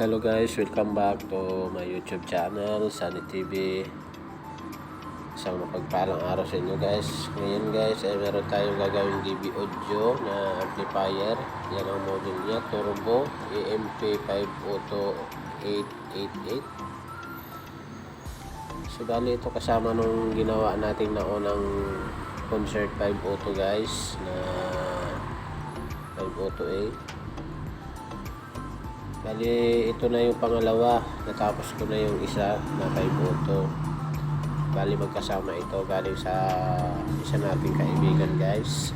Hello guys, welcome back to my YouTube channel, Sunny TV. Isang mapagpalang araw sa inyo guys. Ngayon guys, ay meron tayong gagawing DB audio na amplifier. Yan ang model niya, Turbo EMP5 Auto 888. So bali ito kasama nung ginawa nating naunang concert 5 Auto guys na 5 Auto 8. Bali, ito na yung pangalawa. Natapos ko na yung isa na 5 auto. Bali, magkasama ito galing sa isa nating kaibigan guys.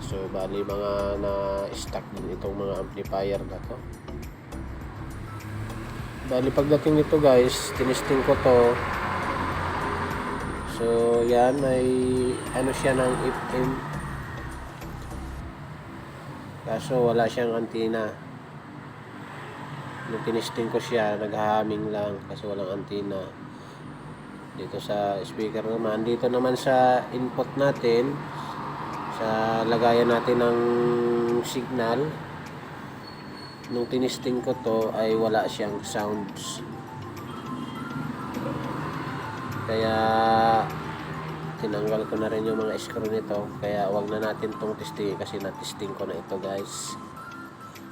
So, bali mga na-stack din itong mga amplifier na to. Bali, pagdating nito guys, tinisting ko to. So, yan, may ano siya ng FM. Kaso, wala siyang antina nung tinisting ko siya, naghahaming lang kasi walang antina. Dito sa speaker naman, dito naman sa input natin, sa lagayan natin ng signal, nung tinisting ko to ay wala siyang sounds. Kaya tinanggal ko na rin yung mga screw nito kaya wag na natin tong testingin kasi na-testing ko na ito guys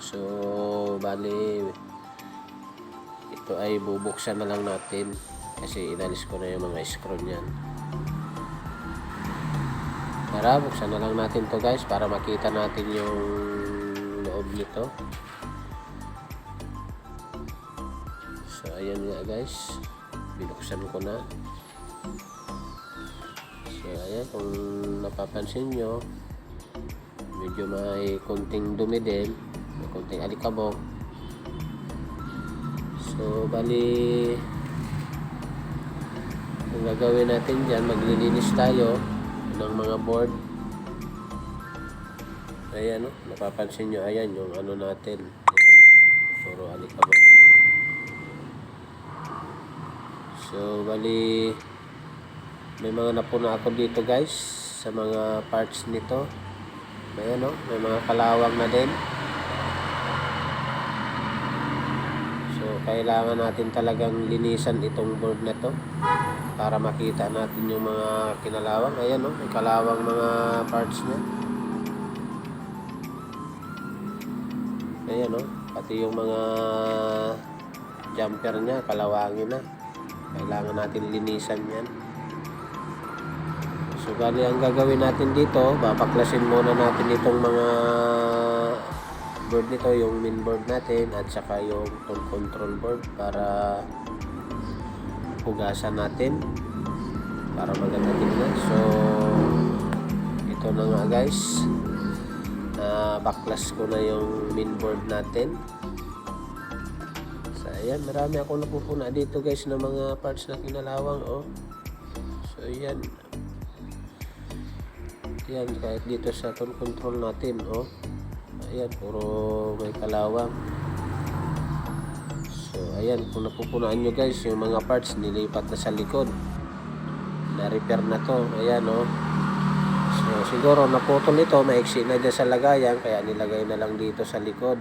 so bali ito ay bubuksan na lang natin kasi inalis ko na yung mga screw niyan. Tara buksan na lang natin to guys para makita natin yung loob nito. So ayan nga guys. Binuksan ko na. So ayan kung napapansin nyo medyo may konting dumi din may konting alikabok So, bali, ang gagawin natin dyan, maglilinis tayo ng mga board. Ayan, no? napapansin nyo, ayan, yung ano natin. Ayan, puro alikabok. So, bali, may mga napuna ako dito guys, sa mga parts nito. Ayan, no? may mga kalawang na din. Kailangan natin talagang linisan itong board na to para makita natin yung mga kinalawang ayan no, may kalawang mga parts niya. Ayan no, pati yung mga jumper niya kalawangin na. Kailangan natin linisan yan. So bali ang gagawin natin dito babaklasin muna natin itong mga board nito yung main board natin at saka yung control board para hugasan natin para maganda tingnan so ito na nga guys. Na baklas ko na yung main board natin. So ayan marami akong napupuna dito guys ng mga parts na kinalawang oh. So yan yan kahit dito sa control natin oh ayan puro may kalawang. So ayan kung napupunaan nyo guys yung mga parts nilipat na sa likod. Na repair na to. Ayan o oh. so siguro naputol ito maiksi na dyan sa lagayan kaya nilagay na lang dito sa likod.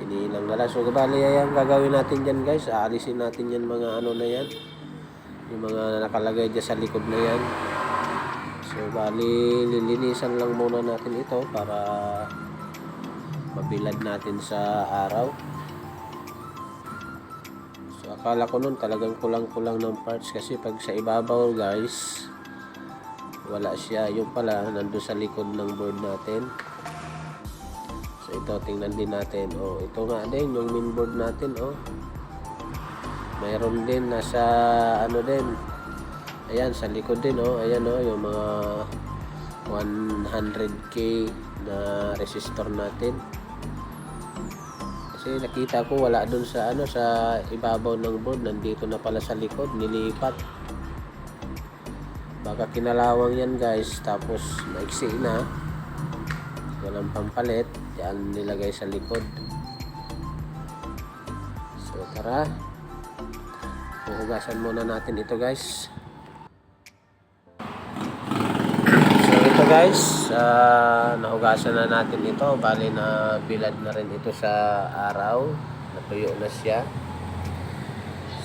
Inilang na lang. So bali ayan gagawin natin dyan guys. Aalisin natin yan mga ano na yan. Yung mga nakalagay dyan sa likod na yan So, bali, lilinisan lang muna natin ito para mabilad natin sa araw. So, akala ko nun talagang kulang-kulang ng parts kasi pag sa ibabaw guys, wala siya. Yung pala, nandun sa likod ng board natin. So, ito, tingnan din natin. Oh, ito nga din, yung main board natin, oh. Mayroon din, nasa, ano din, Ayan, sa likod din, oh. Ayan, oh, yung mga 100k na resistor natin. Kasi nakita ko wala dun sa ano sa ibabaw ng board, nandito na pala sa likod, nilipat. Baka kinalawang yan, guys. Tapos maiksi na. Walang pampalit. Yan nilagay sa likod. So, tara. Puhugasan muna natin ito, guys. Guys, ah, nahugasan na natin ito. Bali na bilad na rin ito sa araw. Natuyo na siya.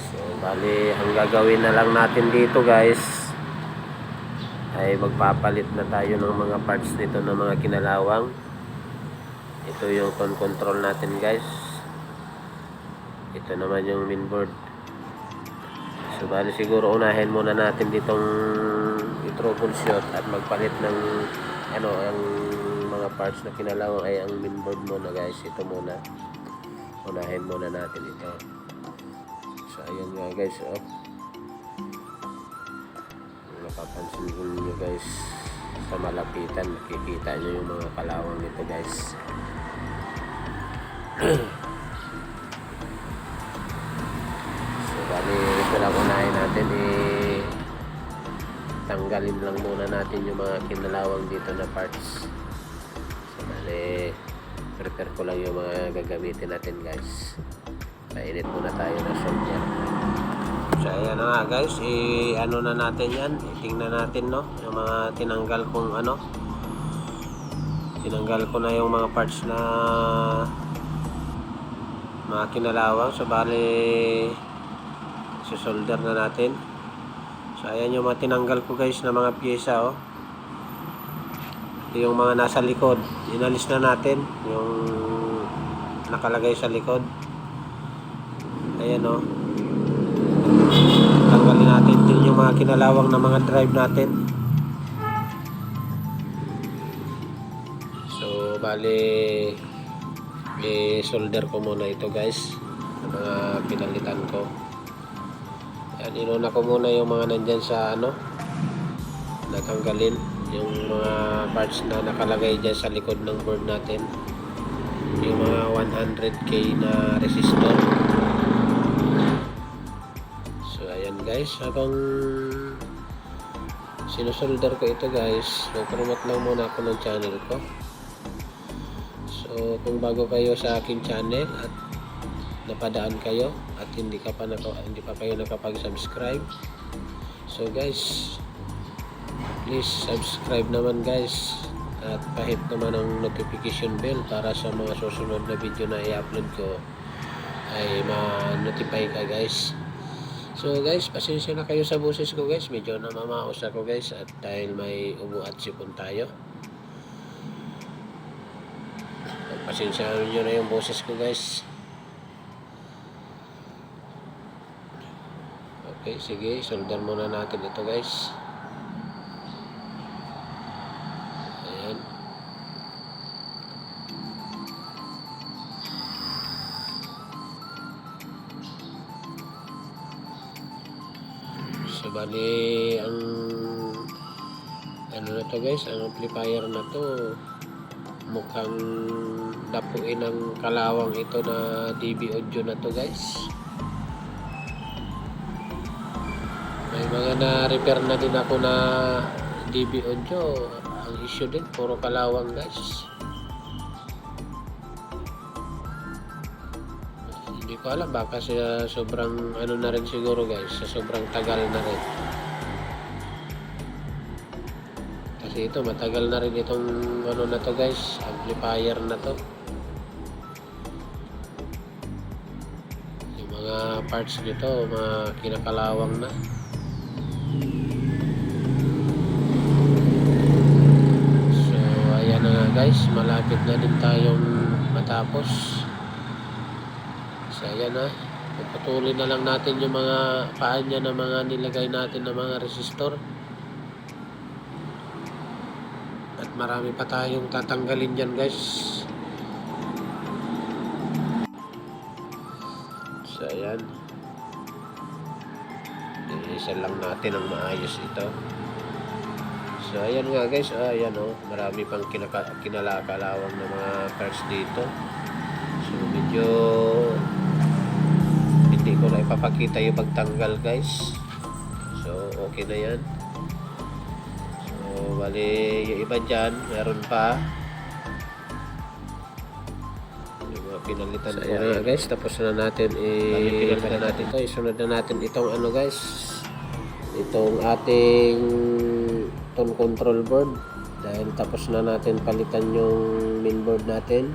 So, bali, ang gagawin na lang natin dito guys, ay magpapalit na tayo ng mga parts nito ng mga kinalawang. Ito yung con control natin guys. Ito naman yung mainboard. So, bali siguro unahin muna natin ditong i-troubleshoot at magpalit ng ano, ang mga parts na kinalawang ay ang mainboard muna guys. Ito muna. Unahin muna natin ito. So, ayun nga guys, oh. Napapansin ko nyo guys sa malapitan, nakikita nyo yung mga kalawang nito guys. So, bali, ito lang unahin natin eh tanggalin lang muna natin yung mga kinalawang dito na parts. So, bali, prepare ko lang yung mga gagamitin natin guys. Painit muna tayo ng soldier. So, ayan na nga guys, i-ano na natin yan. Itingnan natin no, yung mga tinanggal kong ano. Tinanggal ko na yung mga parts na mga kinalawang. So, bali, susolder na natin. So, ayan yung mga tinanggal ko guys na mga pyesa, oh. Ito yung mga nasa likod. Inalis na natin yung nakalagay sa likod. Ayan, oh. Tanggalin natin din yung mga kinalawang na mga drive natin. So, bali, i-solder ko muna ito guys. Mga pinalitan ko. Yan, inuna ko muna yung mga nandyan sa ano, natanggalin. Yung mga parts na nakalagay dyan sa likod ng board natin. Yung mga 100k na resistor. So, ayan guys, habang sinusolder ko ito guys, mag-promote lang muna ako ng channel ko. So, kung bago kayo sa akin channel at napadaan kayo at hindi ka pa naka, hindi pa kayo nakapag-subscribe. So guys, please subscribe naman guys at pahit naman ang notification bell para sa mga susunod na video na i-upload ko ay ma-notify ka guys. So guys, pasensya na kayo sa boses ko guys. Medyo namamaos ako guys at dahil may ubo at sipon tayo. Pasensya nyo na yung boses ko guys. Okay, sige. Solder muna natin ito guys. Ayan. So, bali, ang ano na to guys, ang amplifier na to mukhang dapuin ng kalawang ito na DB audio na to guys. Mga na-repair na din ako na DB audio. Ang issue din, puro kalawang guys. Hindi ko alam, baka sa sobrang ano na rin siguro guys, sa sobrang tagal na rin. Kasi ito, matagal na rin itong ano na to guys, amplifier na to. Yung mga parts nito, mga kinakalawang na. So, ayan na nga guys, malapit na din tayong matapos. So, ayan na. Pagpatuloy na lang natin yung mga paan niya na mga nilagay natin na mga resistor. At marami pa tayong tatanggalin dyan guys. So, ayan. Isa lang natin ang maayos ito. So, ayan nga guys. Ah, ayan oh. Marami pang kinaka, kinalakalawang na mga parts dito. So, medyo hindi ko na ipapakita yung pagtanggal guys. So, okay na yan. So, bali yung iba dyan, meron pa. Pinalitan so, ayan, guys, tapos na natin i pinalitan natin ito. Isunod na natin itong ano guys, itong ating tone control board. Dahil tapos na natin palitan yung mainboard natin.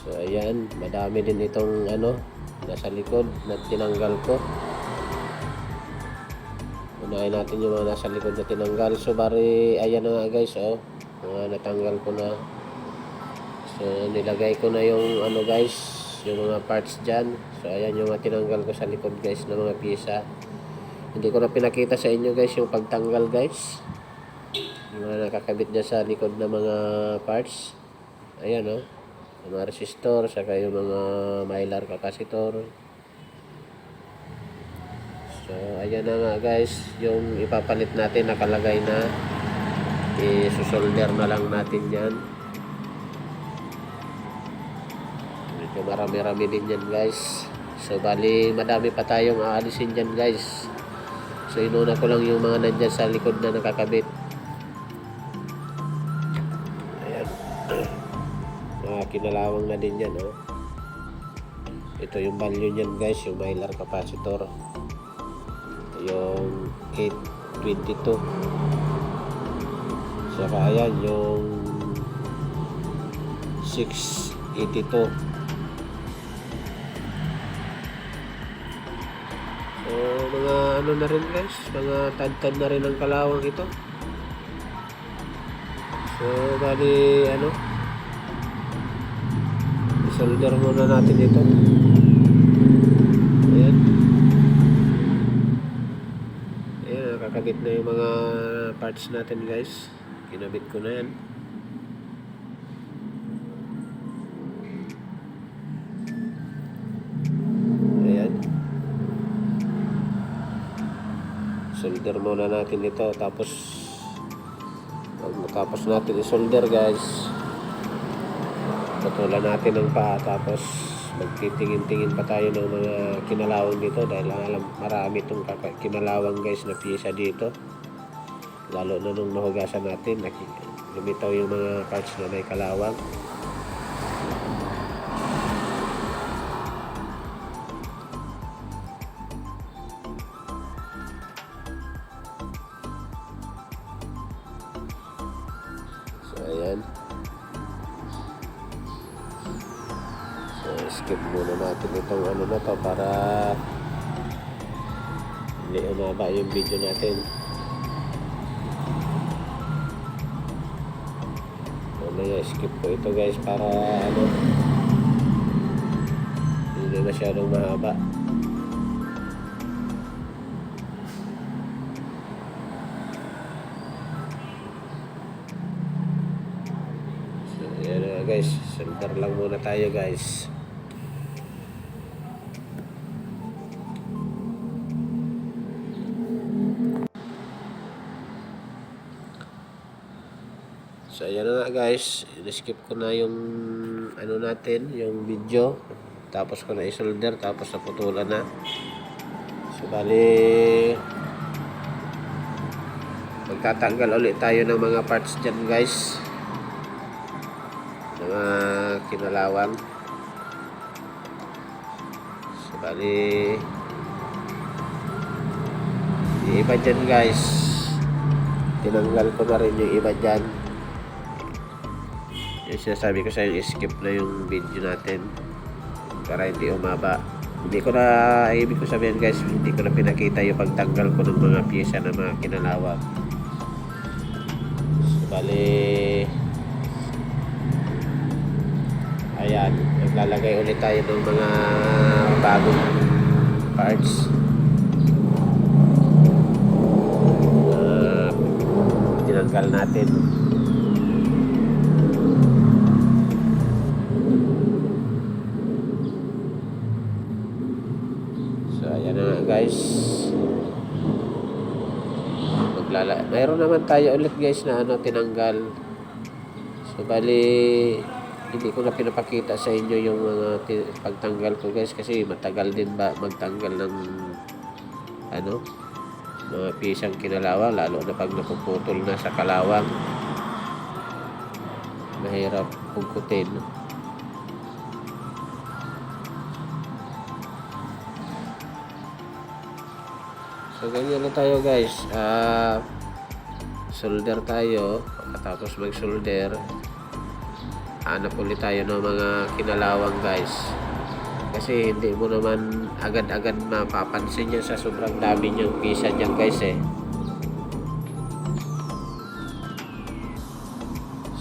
So ayan. Madami din itong ano nasa likod na tinanggal ko. Unahin natin yung mga nasa likod na tinanggal. So bari ayan na nga guys oh. Mga natanggal ko na. So nilagay ko na yung ano guys yung mga parts dyan. So ayan yung mga tinanggal ko sa likod guys ng mga piyesa hindi ko na pinakita sa inyo guys yung pagtanggal guys. Yung mga nakakabit dyan sa likod ng mga parts. Ayan oh. Yung mga resistor saka yung mga mylar capacitor. So ayan na nga guys. Yung ipapalit natin nakalagay na. I-solder na lang natin yan medyo marami-rami din yan guys. So bali madami pa tayong aalisin dyan guys so inuna ko lang yung mga nandyan sa likod na nakakabit. Ayan. Mga kinalawang na din yan oh. ito yung value nyan guys yung mylar capacitor. Ito yung 822 saka ayan yung 682 So, mga ano na rin guys, mga tad-tad na rin ang kalawang ito. So, bali, ano, isolder muna natin ito. Ayan. Ayan, nakakabit na yung mga parts natin guys. Kinabit ko na yan. Solder muna natin ito. Tapos pag matapos natin i-solder guys. Putulan natin ng paa tapos magtitingin-tingin pa tayo ng mga kinalawang dito dahil alam marami itong kinalawang guys na pyesa dito. Lalo na nung nahugasan natin lumitaw yung mga parts na may kalawang video natin. Mamaya skip ko ito guys para ano hindi masyadong mahaba. So, nga guys. Center lang muna tayo guys. So ayan na nga guys. skip ko na yung ano natin, yung video. Tapos ko na isolder, tapos naputulan na. So bali magtatanggal ulit tayo ng mga parts dyan guys mga kinalawang so bali yung iba dyan guys tinanggal ko na rin yung iba dyan yung sinasabi ko sa skip na yung video natin para hindi umaba hindi ko na ibig ko sabihin guys hindi ko na pinakita yung pagtanggal ko ng mga pyesa ng mga kinalawang so bali Ayan, naglalagay ulit tayo ng mga bagong parts. Na tinanggal natin. Naman tayo ulit guys na ano tinanggal. So, bali hindi ko na pinapakita sa inyo yung mga pagtanggal ko guys kasi matagal din ba magtanggal ng ano mga pisang kinalawang lalo na pag napuputol na sa kalawang. Mahirap pugkutin so ganyan na tayo guys. Ah solder tayo. Pagkatapos mag-solder, hanap ulit tayo ng mga kinalawang guys. Kasi hindi mo naman agad-agad mapapansin yan sa sobrang dami niyang pisa niyan guys eh.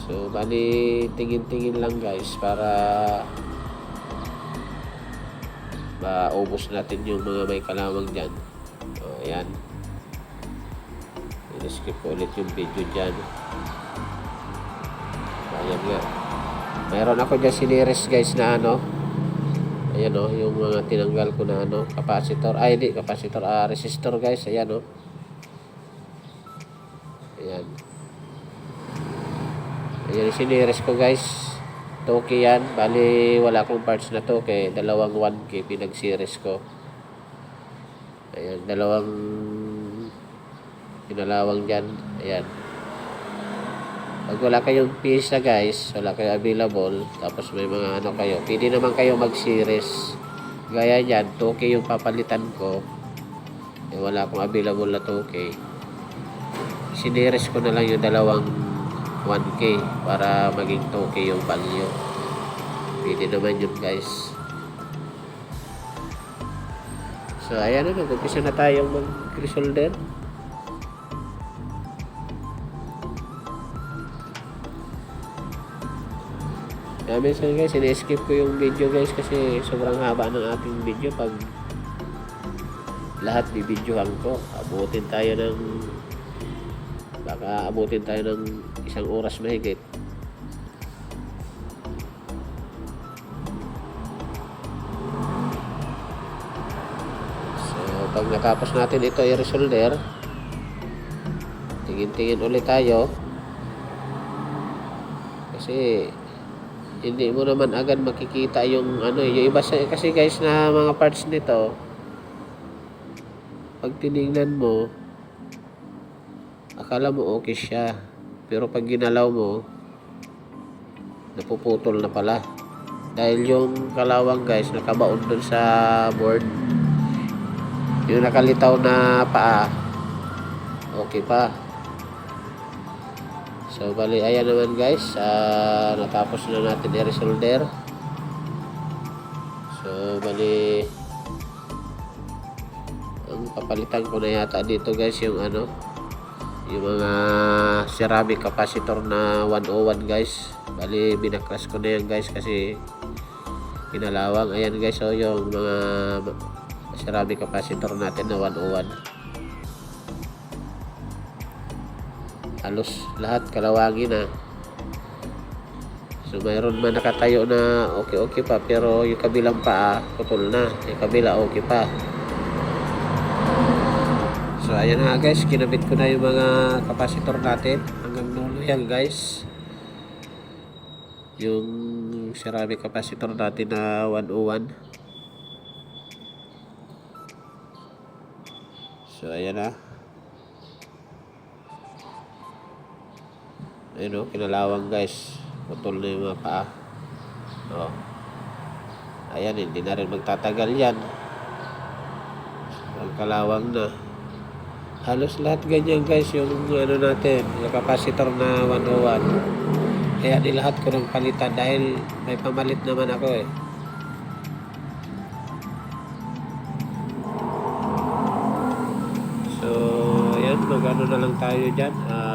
So, bali tingin-tingin lang guys para maubos natin yung mga may kalawang dyan. O, ayan. I-skip ko ulit yung video dyan. Ayan nga. Mayroon ako dyan siniris guys na ano. Ayan o, yung mga tinanggal ko na ano, capacitor. Ay, hindi, capacitor, ah, resistor guys. Ayan o. Ayan. Ayan yung siniris ko guys. Toke yan. Bali, wala akong parts na toke. Dalawang 1K pinag-series ko. Ayan, dalawang pinalawang dyan. Ayan. Pag wala kayong pisa guys, wala kayong available, tapos may mga ano kayo, pwede naman kayo mag-series. Gaya dyan, 2K yung papalitan ko. Eh, wala akong available na 2K. Sineres ko na lang yung dalawang 1K para maging 2K yung value. Pwede naman yun guys. So, ayan na, nag-umpisa na tayong mag-resolder. Kaya minsan guys, in-skip ko yung video guys kasi sobrang haba ng ating video pag lahat bibidyohan ko. Abutin tayo ng baka abutin tayo ng isang oras mahigit. So, pag natapos natin ito i-resolder, tingin-tingin ulit tayo. Kasi hindi mo naman agad makikita yung ano eh, yung iba sa, kasi guys na mga parts nito pag tinignan mo akala mo okay siya. Pero pag ginalaw mo napuputol na pala. Dahil yung kalawang guys nakabaon dun sa board. Yung nakalitaw na paa okay pa So, bali, ayan naman guys. ah natapos na natin i-resolder. So, bali, ang papalitan ko na yata dito guys yung ano, yung mga ceramic capacitor na 101 guys. Bali, binaklas ko na yan guys kasi pinalawang. Ayan guys, so yung mga ceramic capacitor natin na 101. Halos lahat kalawangin na. So mayroon man nakatayo na okay okay pa pero yung kabilang paa putol na. Yung kabila okay pa. So ayan na guys. Kinabit ko na yung mga kapasitor natin. Hanggang dulo yan guys. Yung ceramic capacitor natin na 101 so ayan na Ayun o, kinalawang guys. Putol na yung mga paa. O. Ayan, hindi na rin magtatagal yan. Ang kalawang na. Halos lahat ganyan guys yung ano natin, yung capacitor na 101. Kaya nilahat ko ng palitan dahil may pamalit naman ako eh. So, ayan, mag-ano na lang tayo dyan. Ah...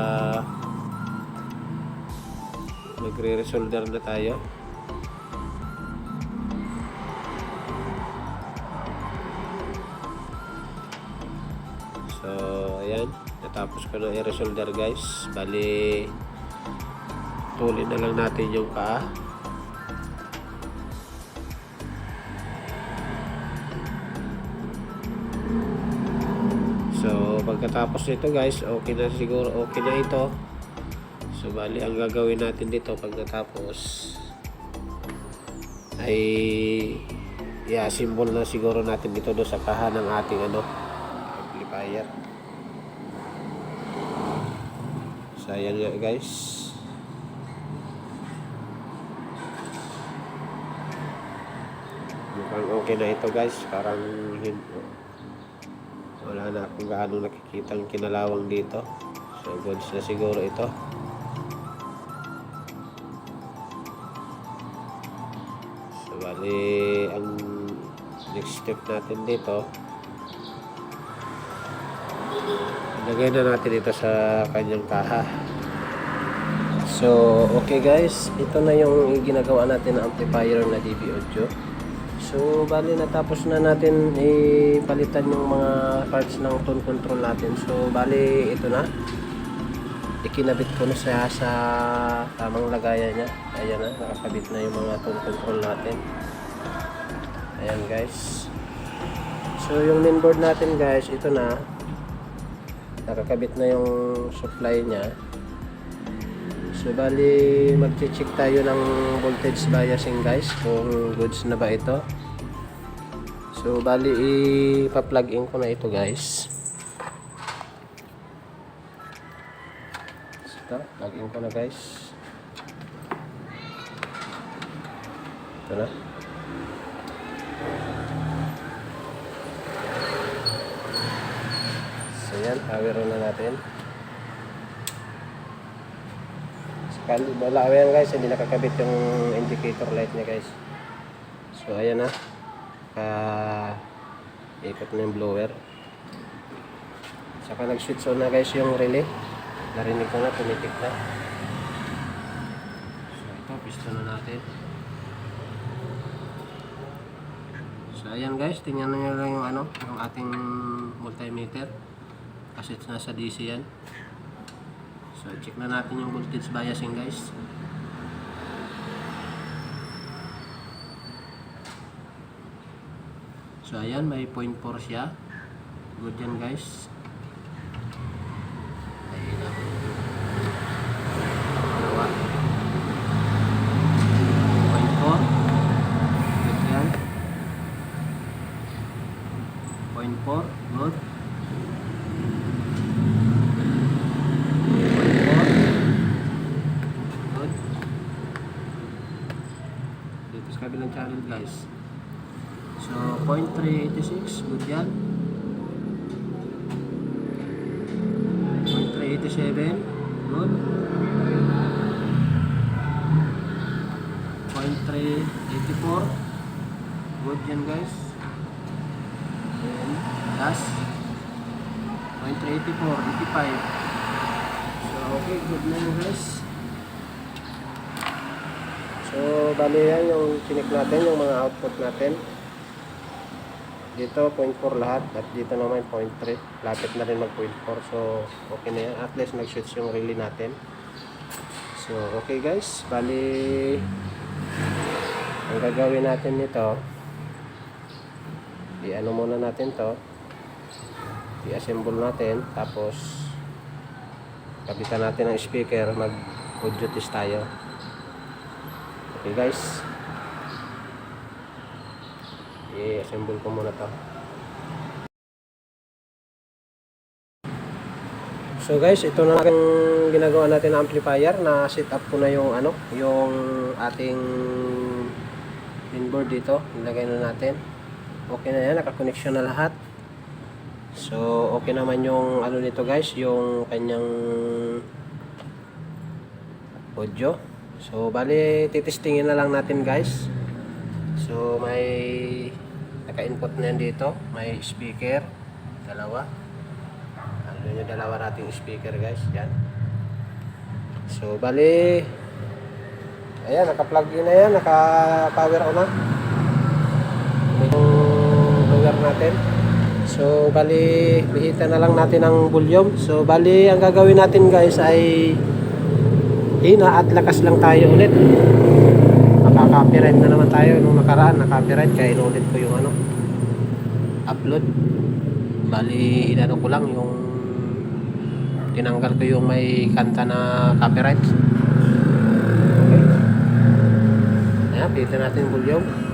magre-resolder na tayo. So ayan. Natapos ko na i-resolder guys. Bali tulin na lang natin yung paa. So pagkatapos nito guys okay na siguro. Okay na ito So, bali, ang gagawin natin dito pag natapos ay i-assemble na siguro natin dito do sa kaha ng ating ano, amplifier. So, ayan nga guys. Mukhang okay na ito guys. Parang wala na akong gaano nakikita ang kinalawang dito. So, goods na siguro ito. Bali, ang next step natin dito, ilagay na natin ito sa kanyang kaha. So, okay guys, ito na yung ginagawa natin ng amplifier na DB Audio. So, bali natapos na natin ipalitan yung mga parts ng tone control natin. So, bali ito na. Ikinabit ko na siya sa tamang lagayan niya. Ayan na, nakakabit na yung mga tone control natin. Ayan guys. So, yung mainboard natin guys, ito na. Nakakabit na yung supply niya. So, bali, mag-check tayo ng voltage biasing guys, kung goods na ba ito. So, bali, ipa-plug in ko na ito guys. So, ito, plug in ko na guys. Ito na. So, yan, on na natin. Kali, wala yan guys, hindi nakakabit yung indicator light niya guys. So ayan na. Ka ikot na yung blower. Saka nag-switch on na guys yung relay. Narinig ko na, tumitik na. So ito, piston na natin. So ayan guys, tingnan nyo lang yung ano, yung ating multimeter. Kasi nasa DC yan. So, check na natin yung voltage biasing guys. So, ayan, may 0.4 siya. Good yan guys. Ayan na. Dalawa. 0.4. Good yan. 0.4. Good. Good. Dito sa kabilang channel guys. So, 0.386, good yan. 0.387, good. 0.384, good yan guys. And last, 0.384, 85. So, okay, good na yun guys. So, bali yan yung chinik natin, yung mga output natin. Dito, 0.4 lahat. At dito naman, 0.3. Lapit na rin mag 0.4. So, okay na yan. At least nag-switch yung relay natin. So, okay guys. Bali, ang gagawin natin nito, i-ano muna natin to. I-assemble natin. Tapos, kapitan natin ang speaker. Mag-audio test tayo. Okay guys. I-assemble ko muna to. So guys, ito na ang ginagawa natin na amplifier na set up ko na yung ano, yung ating mainboard dito. Ilagay na natin. Okay na yan, naka-connection na lahat. So, okay naman yung ano nito guys, yung kanyang audio. So, bali, titestingin na lang natin guys. So, may naka-input na yan dito. May speaker. Dalawa. Ano yung dalawa nating speaker guys. Yan. So, bali, ayan, naka-plug in na yan. Naka-power on na. Yung blower natin. So, bali, bihita na lang natin ang volume. So, bali, ang gagawin natin guys ay hina at lakas lang tayo ulit. Makaka-copyright na naman tayo nung nakaraan, na-copyright kaya inulit ko yung ano upload. Bali, inano ko lang yung tinanggal ko yung may kanta na copyright. Okay. Ayan, pilitin natin yung volume.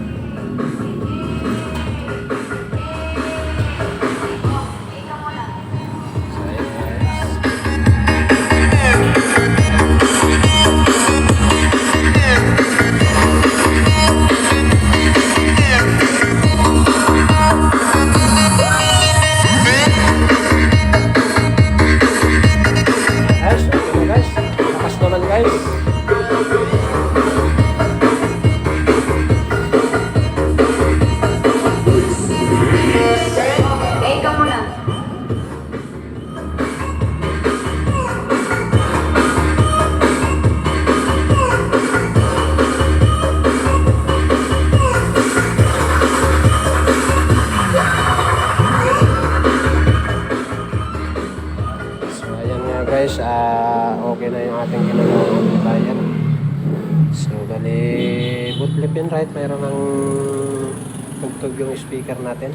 Speaker natin.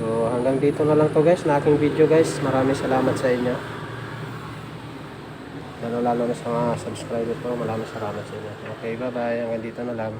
So, hanggang dito na lang to guys, na aking video guys. Maraming salamat sa inyo. Lalo lalo na sa mga subscriber ko, maraming salamat sa inyo. Okay, bye-bye. Hanggang dito na lang.